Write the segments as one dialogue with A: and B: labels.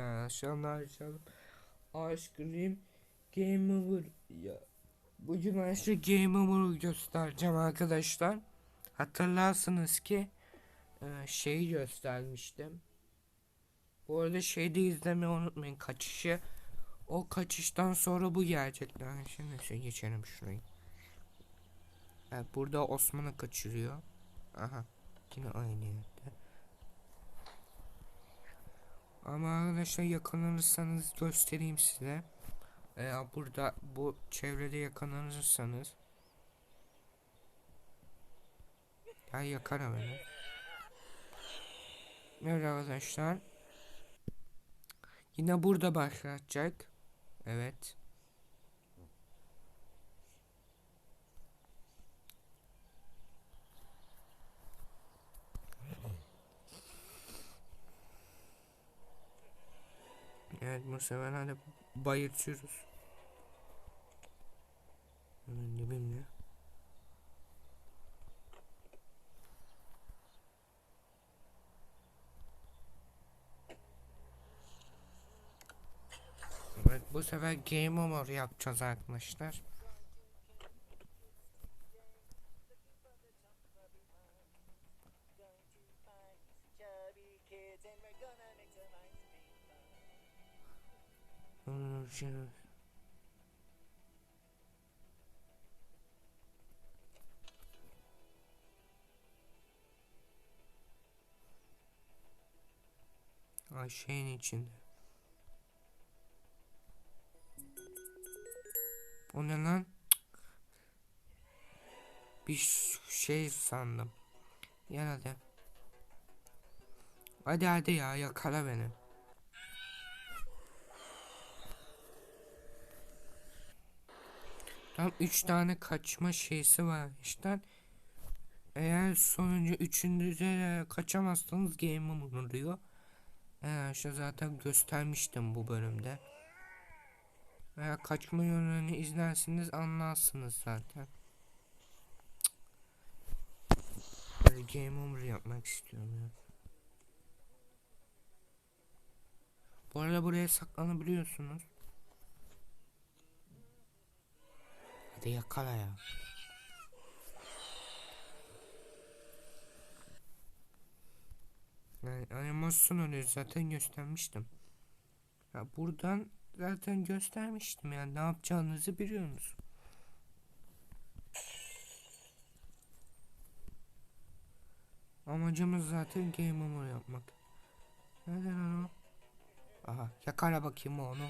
A: arkadaşlar. Ne açalım? Ice Game Over ya. Bugün arkadaşlar Game Over'ı göstereceğim arkadaşlar. Hatırlarsınız ki e, şeyi göstermiştim. Bu arada şeyde izlemeyi unutmayın kaçışı. O kaçıştan sonra bu gelecekler. Şimdi şey geçelim şurayı. Evet, burada Osman'ı kaçırıyor. Aha. Yine aynı Ama arkadaşlar yakalanırsanız göstereyim size. Eğer burada bu çevrede yakalanırsanız ya yakara beni. Evet arkadaşlar. Yine burada başlatacak. Evet. Evet sefer hadi bayırtıyoruz. Hemen dibimde. Evet bu sefer game over yapacağız arkadaşlar. Şimdi- Ay şeyin içinde. O ne lan? Bir şey sandım. Gel hadi. Hadi hadi ya yakala beni. Tam 3 tane kaçma şeysi var işte. Eğer sonuncu üçüncü de kaçamazsanız game over diyor. Ee, işte zaten göstermiştim bu bölümde. Eğer kaçma yönlerini izlersiniz anlarsınız zaten. Böyle game over yapmak istiyorum ya. Bu arada buraya saklanabiliyorsunuz. Hadi yakala ya. Yani animasyon oluyor zaten göstermiştim. Ya buradan zaten göstermiştim yani ne yapacağınızı biliyorsunuz. Amacımız zaten game over yapmak. Neden o? Aha yakala bakayım onu.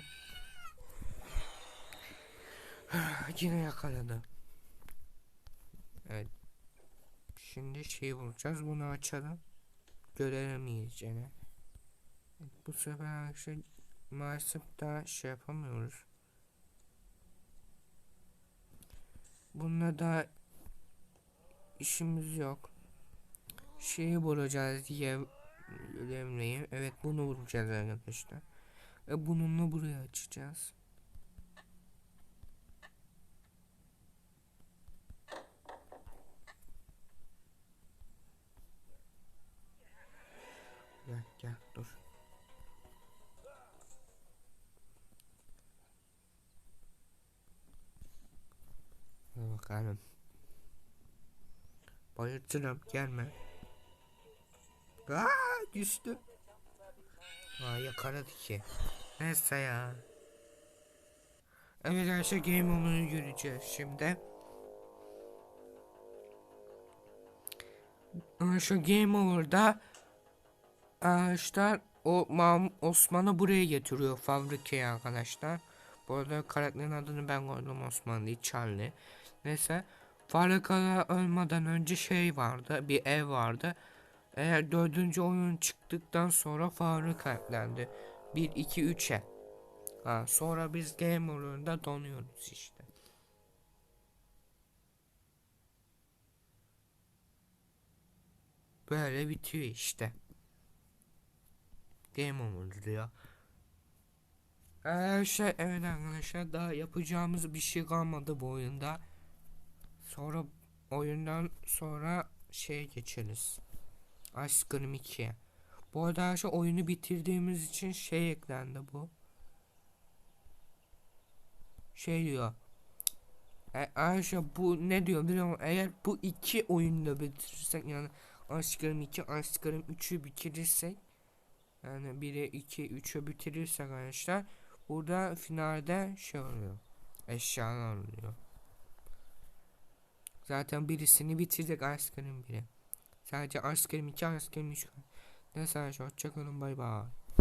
A: Yine yakaladı. Evet. Şimdi şey bulacağız. Bunu açalım. Görelim iyicene. Evet, bu sefer arkadaşlar maalesef daha şey yapamıyoruz. Bununla da işimiz yok. Şeyi bulacağız diye önemliyim. Evet bunu bulacağız arkadaşlar. Ve bununla burayı açacağız. Gel dur. Hadi bakalım. Bayıltırım gelme. Aa düştü. Aa yakaladı ki. Neyse ya. Evet şey game olduğunu göreceğiz şimdi. Şu game over'da Arkadaşlar o Mam Osman'ı buraya getiriyor fabrikaya arkadaşlar. Bu arada karakterin adını ben koydum Osman değil Charlie. Neyse fabrikada ölmeden önce şey vardı bir ev vardı. Eğer dördüncü oyun çıktıktan sonra fabrika eklendi. 1 2 3'e. Ha, sonra biz game oyununda donuyoruz işte. Böyle bitiyor işte. Game over diyor. Arkadaşlar evet arkadaşlar daha yapacağımız bir şey kalmadı bu oyunda. Sonra oyundan sonra şey geçeriz. Ice Cream 2'ye. Bu arada arkadaşlar oyunu bitirdiğimiz için şey eklendi bu. Şey diyor. E, Arkadaşlar bu ne diyor biliyor musun? Eğer bu iki oyunu bitirirsek yani Askarım 2, Askarım 3'ü bitirirsek yani 1'e 2, 3'ü bitirirsek arkadaşlar burada finalde şey oluyor. Eşyalar oluyor. Zaten birisini bitirdik Askarım 1'e. Sadece Askarım 2, Askarım 3 kaldı. Neyse arkadaşlar hoşçakalın bay bay.